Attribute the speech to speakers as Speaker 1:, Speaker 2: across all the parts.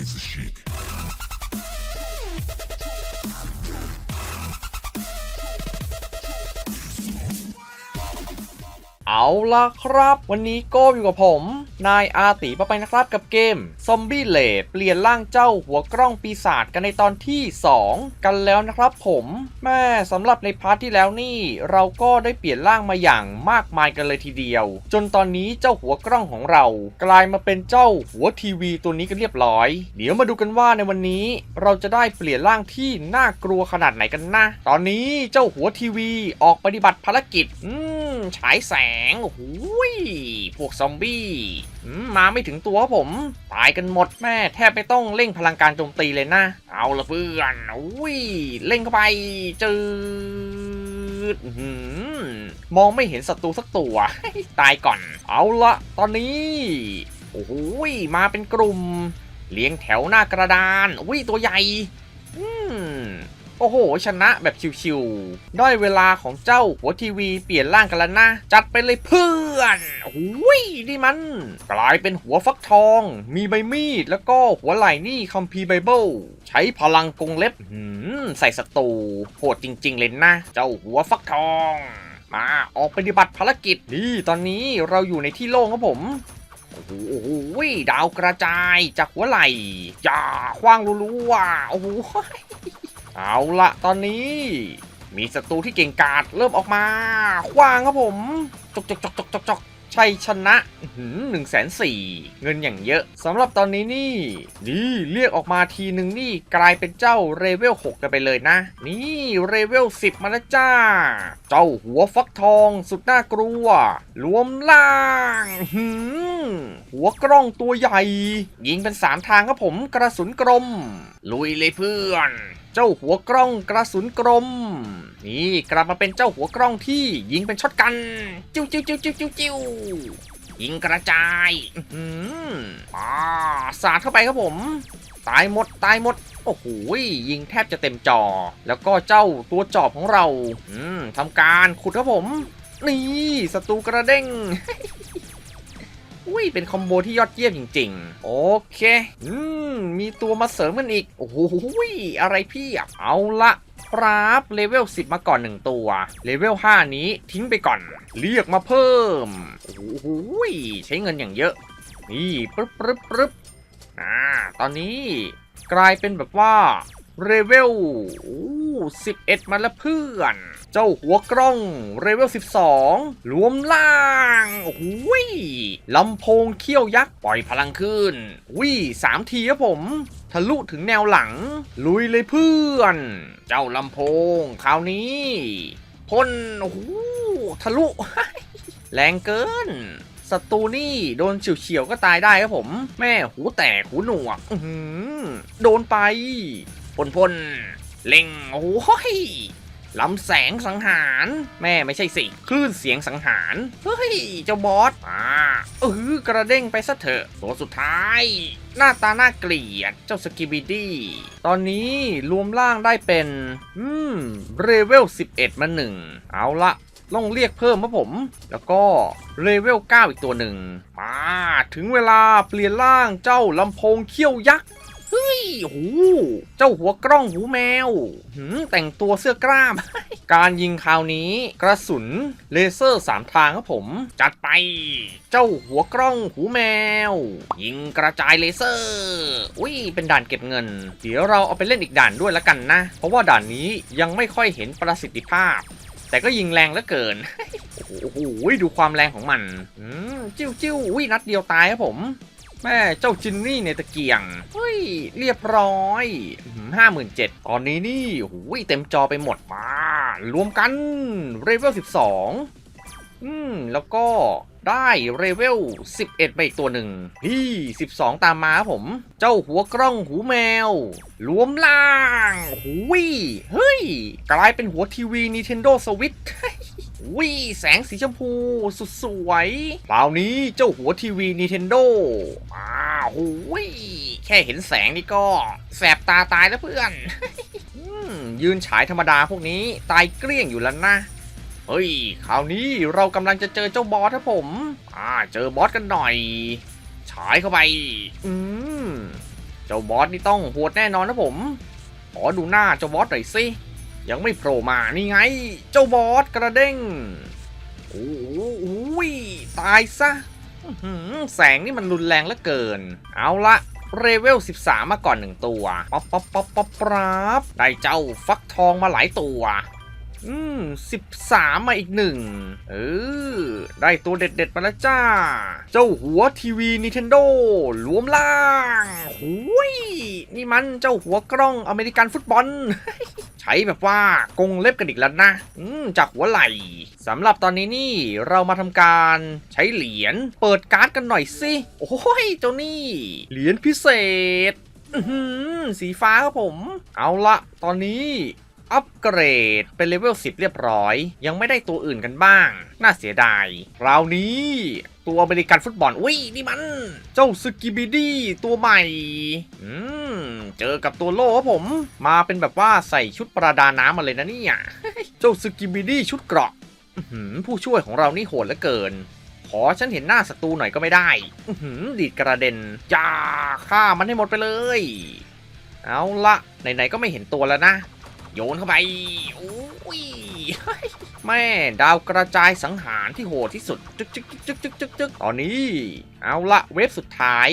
Speaker 1: crazy chic.
Speaker 2: เอาละครับ วันนี้ก็อยู่กับผม นายอาติปะไปนะครับกับเกม ซอมบี้เลดเปลี่ยนร่างเจ้าหัวกล้องปีศาจกันในตอนที่ 2 กันแล้วนะครับผมแม่สำหรับในพาร์ทที่แล้วนี่ เราก็ได้เปลี่ยนร่างมาอย่างมากมายกันเลยทีเดียว จนตอนนี้เจ้าหัวกล้องของเรา กลายมาเป็นเจ้าหัวทีวีตัวนี้กันเรียบร้อย เดี๋ยวมาดูกันว่าในวันนี้ เราจะได้เปลี่ยนร่างที่น่ากลัวขนาดไหนกันนะ ตอนนี้เจ้าหัวทีวีออกปฏิบัติภารกิจ อืมฉายแสงโอ้โหยพวกซอมบี้มาไม่ถึงตัวผม ตายกันหมดแม่ แทบไม่ต้องเร่งพลังการโจมตีเลยนะ เอาละเพื่อนอุ้ยเร่งเข้าไปจืดมองไม่เห็นศัตรูสักตัว ตายก่อน เอาละตอนนี้โอ้โหยมาเป็นกลุ่ม เลี้ยงแถวหน้ากระดานอุ้ยตัวใหญ่ โอ้โห ชนะแบบชิวๆด้เวลาของเจ้าหัวทีวีเปลี่ยนร่างกันแล้วนะ จัดไปเลยเพื่อนโอ้โหยนี่มัน กลายเป็นหัวฟักทอง มีใบมีด แล้วก็หัวไหล่นี่คัมภีร์ไบเบิลใช้พลังกรงเล็บหืมใส่ศัตรูโหดจริง ๆ เลยนะ เจ้าหัวฟักทองมาออกปฏิบัติภารกิจนี่ตอนนี้เราอยู่ในที่โล่งครับผมโอ้โหโอ้โหดาวกระจายจากหัวไหล่อย่าคว้างรัวๆโอ้โห เอาละตอนนี้มีศัตรูที่เก่งกาจเริ่มออกมาคว้างครับผม จกจกจกจกจกจกชัยชนะหนึ่งแสนสี่เงินอย่างเยอะสำหรับตอนนี้นี่ นี่เรียกออกมาทีหนึ่งนี่กลายเป็นเจ้าเรเวล6กันไปเลยนะ นี่เรเวล10มาแล้วจ้า เจ้าหัวฟักทองสุดน่ากลัว รวมล่างหืมหัวกล้องตัวใหญ่ ยิงเป็น3ทางครับผมกระสุนกลมลุยเลยเพื่อน เจ้าหัวกล้องกระสุนกลม นี่กลับมาเป็นเจ้าหัวกล้องที่ยิงเป็นช็อตกัน จิ้วจิ้วจิ้วจิ้วจิ้วจิ้วยิงกระจายอื้อหืออ่าสาดเข้าไปครับผม ตายหมดตายหมด โอ้โหยิงแทบจะเต็มจอ แล้วก็เจ้าตัวจอบของเรา อืมทำการขุดครับผม นี่ศัตรูกระเด้ง อุ้ยเป็นคอมโบที่ยอดเยี่ยมจริง ๆ โอเคอืมมีตัวมาเสริมกันอีก โอ้โหอะไรพี่เอาละครับเลเวล 10 มาก่อน 1 ตัว เลเวล 5 นี้ทิ้งไปก่อน เรียกมาเพิ่ม โอ้โหใช้เงินอย่างเยอะ นี่ปึ๊บปึ๊บปึ๊บอ่าตอนนี้กลายเป็นแบบว่า เลเวล11มาแล้วเพื่อน เจ้าหัวกล้องเลเวล12รวมล่างโอ้โหยลำโพงเขี้ยวยักษ์ ปล่อยพลังขึ้นวิ่สามทีครับผม ทะลุถึงแนวหลัง ลุยเลยเพื่อน เจ้าลำโพงคราวนี้พ่นโอ้โหทะลุ แรงเกินศัตรูนี่โดนเฉียวๆก็ตายได้ครับผม แม่หูแตกหูหนวกโดนไป พ่นพ่นเล็งโอ้โหยลำแสงสังหาร แม่ไม่ใช่สิ คลื่นเสียงสังหาร เฮ้ย เจ้าบอสอ่าเออกระเด้งไปซะเถอะตัวสุดท้าย หน้าตาน่าเกลียด เจ้าสกิบิดี้ตอนนี้รวมร่างได้เป็น อืม เรเวล 11 มาหนึ่ง เอาละต้องเรียกเพิ่มครับผม แล้วก็เลเวล 9 อีกตัวหนึ่งมาถึงเวลาเปลี่ยนร่างเจ้าลำโพงเขี้ยวยักษ์ เฮ้ยโอ้โหเจ้าหัวกล้องหูแมวหืมแต่งตัวเสื้อกล้าม การยิงคราวนี้ กระสุนเลเซอร์สามทางครับผม จัดไป เจ้าหัวกล้องหูแมว ยิงกระจายเลเซอร์ อุ้ยเป็นด่านเก็บเงิน เดี๋ยวเราเอาไปเล่นอีกด่านด้วยละกันนะ เพราะว่าด่านนี้ยังไม่ค่อยเห็นประสิทธิภาพ แต่ก็ยิงแรงเหลือเกินโอ้โหดูความแรงของมันอืมจิ้วจิ้วอุ้ยนัดเดียวตายครับผม แม่เจ้าจินนี่ในตะเกียงเฮ้ยเรียบร้อยห้าหมื่นเจ็ดตอนนี้นี่โอ้ยเต็มจอไปหมดมา รวมกันเรเวลสิบสองอืม แล้วก็ได้เรเวล 11 ไปอีกตัวหนึ่งนี่ 12 ตามมาครับผม เจ้าหัวกล้องหูแมวรวมล่างหูยเฮ้ย กลายเป็นหัวทีวี Nintendo Switch วิแสงสีชมพูสุดสวยคราวนี้เจ้าหัวทีวี Nintendo อ้าวหูยแค่เห็นแสงนี่ก็ แสบตาตายแล้วเพื่อนยืนฉายธรรมดาพวกนี้ตายเกลี้ยงอยู่แล้วนะ เฮ้ยคราวนี้เรากำลังจะเจอเจ้าบอสครับผม อ่าเจอบอสกันหน่อย ฉายเข้าไป อืม เจ้าบอสนี่ต้องโหดแน่นอนนะผม ขอดูหน้าเจ้าบอสหน่อยสิ ยังไม่โผล่มานี่ไง เจ้าบอสกระเด้งโอ้โหตายซะแสงนี่มันรุนแรงเหลือเกิน เอาละเรเวล 13 มาก่อนหนึ่งตัวป๊อปป๊อปป๊อปป๊อปราบได้เจ้าฟักทองมาหลายตัว อืมสิบสามมาอีกหนึ่งเออ ได้ตัวเด็ด ๆ มาแล้วจ้า เจ้าหัวทีวี Nintendo รวมล่างหุยนี่มันเจ้าหัวกล้องอเมริกันฟุตบอล ช้แบบว่ากงเล็บกันอีกแล้วนะอืมจากหัวไหล่สำหรับตอนนี้นี่เรามาทำการใช้เหรียญเปิดการ์ดกันหน่อยสิโอ้ยเจ้านี่เหรียญพิเศษสีฟ้าครับผม เอาละตอนนี้อัปเกรดเป็นเลเวล10 เรียบร้อย ยังไม่ได้ตัวอื่นกันบ้าง น่าเสียดายคราวนี้ ตัวอเมริกันฟุตบอล อุ้ยนี่มัน เจ้าสกิบิดี้ตัวใหม่ อืม เจอกับตัวโล่ครับผม มาเป็นแบบว่าใส่ชุดประดาน้ำมาเลยนะเนี่ย เจ้าสกิบิดี้ชุดเกราะผู้ช่วยของเรานี่โหดเหลือเกิน ขอฉันเห็นหน้าศัตรูหน่อยก็ไม่ได้อื้อหือดีดกระเด็นจ้าฆ่ามันให้หมดไปเลย เอาละไหนๆก็ไม่เห็นตัวแล้วนะ โยนเข้าไปโอ้ย แม่ดาวกระจายสังหารที่โหดที่สุดจึกจึกจึกจึกจึกจึกจึกตอนนี้ เอาละเวฟสุดท้าย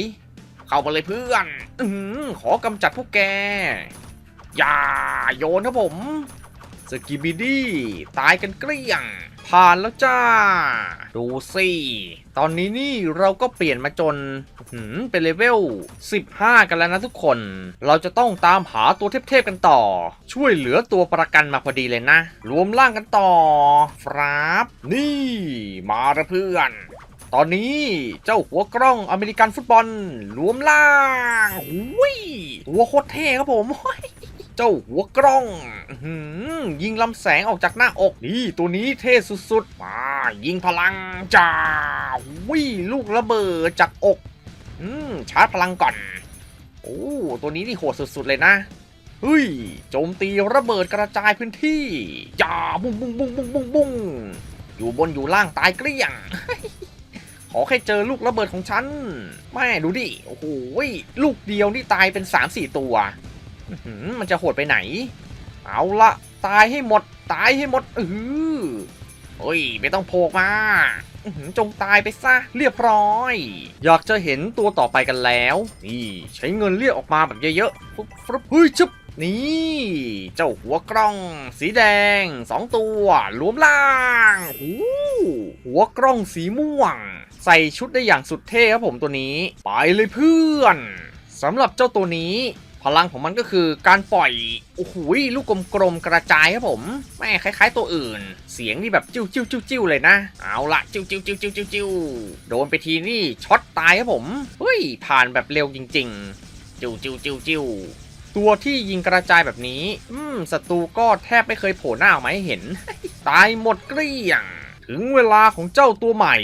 Speaker 2: เข้ามาเลยเพื่อนอืขอกำจัดพวกแก อย่าโยนครับผม สกิบิดี้ ตายกันเกลี้ยง ผ่านแล้วจ้า ดูสิตอนนี้นี่เราก็เปลี่ยนมาจนหือเป็นเลเวล 15 กันแล้วนะทุกคน เราจะต้องตามหาตัวเทพๆกันต่อ ช่วยเหลือตัวประกันมาพอดีเลยนะ รวมร่างกันต่อฟราบนี่ มาละเพื่อนตอนนี้เจ้าหัวกล้องอเมริกันฟุตบอลรวมล่างหุยตัวโคตรเท่ครับผม เจ้าหัวกล้องหือยิงลำแสงออกจากหน้าอกนี่ตัวนี้เท่สุดๆ มายิงพลังจ้าวิลูกระเบิดจากอกอืมชาร์จพลังก่อน โอ้ตัวนี้นี่โหดสุดๆเลยนะเฮ้ยโจมตีระเบิดกระจายพื้นที่จ้าบุ้งบุ้งบุ้งบุ้งบุ้งบุ้งอยู่บนอยู่ล่างตายเกลี้ยง ขอแค่เจอลูกระเบิดของฉัน แม่ดูดิ โอ้โหลูกเดียวนี่ตายเป็น 3-4 ตัวอื้อหือ มันจะโหดไปไหน เอาละตายให้หมด ตายให้หมดเออเฮ้ยไม่ต้องโผล่มาจงตายไปซะเรียบร้อย อยากจะเห็นตัวต่อไปกันแล้ว นี่ใช้เงินเรียกออกมาแบบเยอะๆฟึบฟึบเฮ้ยชึบนี่ เจ้าหัวกล้อง สีแดงสองตัวรวมล่างหูหัวกล้องสีม่วง ใส่ชุดได้อย่างสุดเท่ครับผมตัวนี้ ไปเลยเพื่อนสำหรับเจ้าตัวนี้ ลังของมันก็คือการปล่อยโอ้โหลูกกลมๆกระจายครับผมแม่คล้ายๆตัวอื่น เสียงนี่แบบจิ้วจิ้วจิ้วจิ้วเลยนะ เอาละจิ้วจิ้วจิ้วจิ้วจิ้วจิ้วโดนไปทีนี่ช็อตตายครับผมเฮ้ยผ่านแบบเร็วจริง ๆ จิ้วจิ้วจิ้วจิ้วตัวที่ยิงกระจายแบบนี้ อืมศัตรูก็แทบไม่เคยโผล่หน้าออกมาให้เห็น ตายหมดเกลี้ยง ถึงเวลาของเจ้าตัวใหม่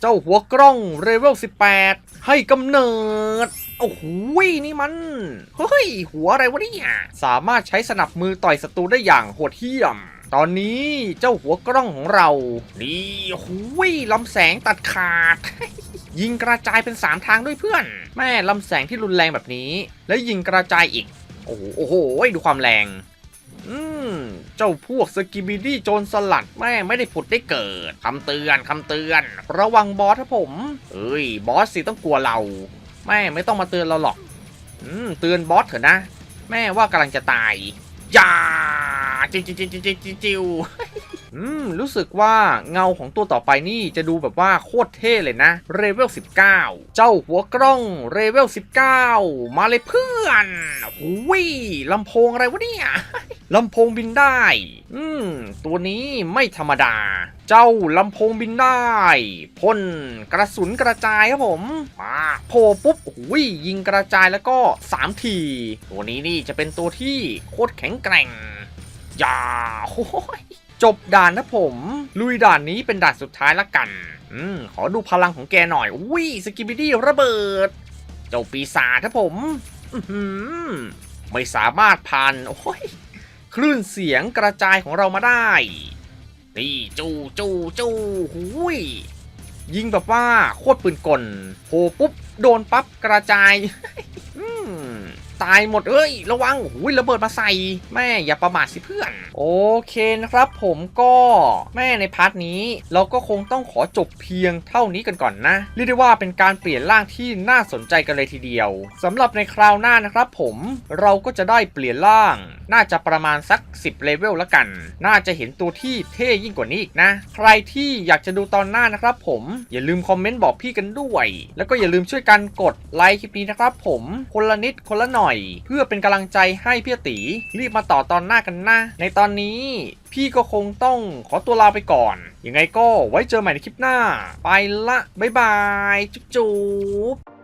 Speaker 2: เจ้าหัวกล้องเรเวล 18 ให้กำเนิด โอ้โหนี่มัน เฮ้ย หัวอะไรวะเนี่ย สามารถใช้สนับมือต่อยศัตรูได้อย่างโหดเหี้ยม ตอนนี้เจ้าหัวกล้องของเรา นี่โอ้โหลำแสงตัดขาด ยิงกระจายเป็น 3 ทางด้วยเพื่อน แม่ลำแสงที่รุนแรงแบบนี้ และยิงกระจายอีก โอ้โหโอ้โหดูความแรง อืม เจ้าพวกสกิบิดี้โจรสลัดแม่ไม่ได้ผุดได้เกิดคำเตือนคำเตือน ระวังบอสครับผม เอ้ย บอสสิต้องกลัวเรา แม่ไม่ต้องมาเตือนเราหรอก อืมเตือนบอสเถอะนะ แม่ว่ากำลังจะตายอย่าจิวจิวจิวจิวจิวจิวจิวอืม รู้สึกว่าเงาของตัวต่อไปนี่จะดูแบบว่าโคตรเท่เลยนะ เรเวล 19 เจ้าหัวกล้องเรเวล 19 มาเลยเพื่อนหุยลำโพงอะไรวะเนี่ย ลำโพงบินได้ อืม ตัวนี้ไม่ธรรมดา เจ้าลำโพงบินได้พ่นกระสุนกระจายครับผมมาโผล่ปุ๊บโอ้ยยิงกระจายแล้วก็ 3 ที ตัวนี้นี่จะเป็นตัวที่โคตรแข็งแกร่งอย่าโอ้ยจบด่านนะผม ลุยด่านนี้เป็นด่านสุดท้ายละกัน อืม ขอดูพลังของแกหน่อยอุ้ยสกิบิดี้ระเบิด เจ้าปีศาจครับผม อื้อหือไม่สามารถผ่านโอ้ยคลื่นเสียงกระจายของเรามาได้ นี่จูจูจูหุยยิงแบบว่าโคตรปืนกลโผปุ๊บ โดนปั๊บกระจายอืม ตายหมดเอ้ย ระวังโอ้ยระเบิดมาใส่แม่อย่าประมาทสิเพื่อน โอเคนะครับผมก็แม่ในพาร์ทนี้ เราก็คงต้องขอจบเพียงเท่านี้กันก่อนนะ เรียกได้ว่าเป็นการเปลี่ยนร่างที่น่าสนใจกันเลยทีเดียวสำหรับในคราวหน้านะครับผมเราก็จะได้เปลี่ยนร่าง น่าจะประมาณสัก 10เลเวลละกัน น่าจะเห็นตัวที่เท่ยิ่งกว่านี้อีกนะ ใครที่อยากจะดูตอนหน้านะครับผมอย่าลืมคอมเมนต์บอกพี่กันด้วย แล้วก็อย่าลืมช่วยกันกดไลค์คลิปนี้นะครับผมคนละนิดคนละหน่อยเพื่อเป็นกำลังใจให้พี่ตีรีบมาต่อตอนหน้ากันนะ ในตอนนี้พี่ก็คงต้องขอตัวลาไปก่อน ยังไงก็ไว้เจอใหม่ในคลิปหน้า ไปละ บ๊ายบาย จุ๊บ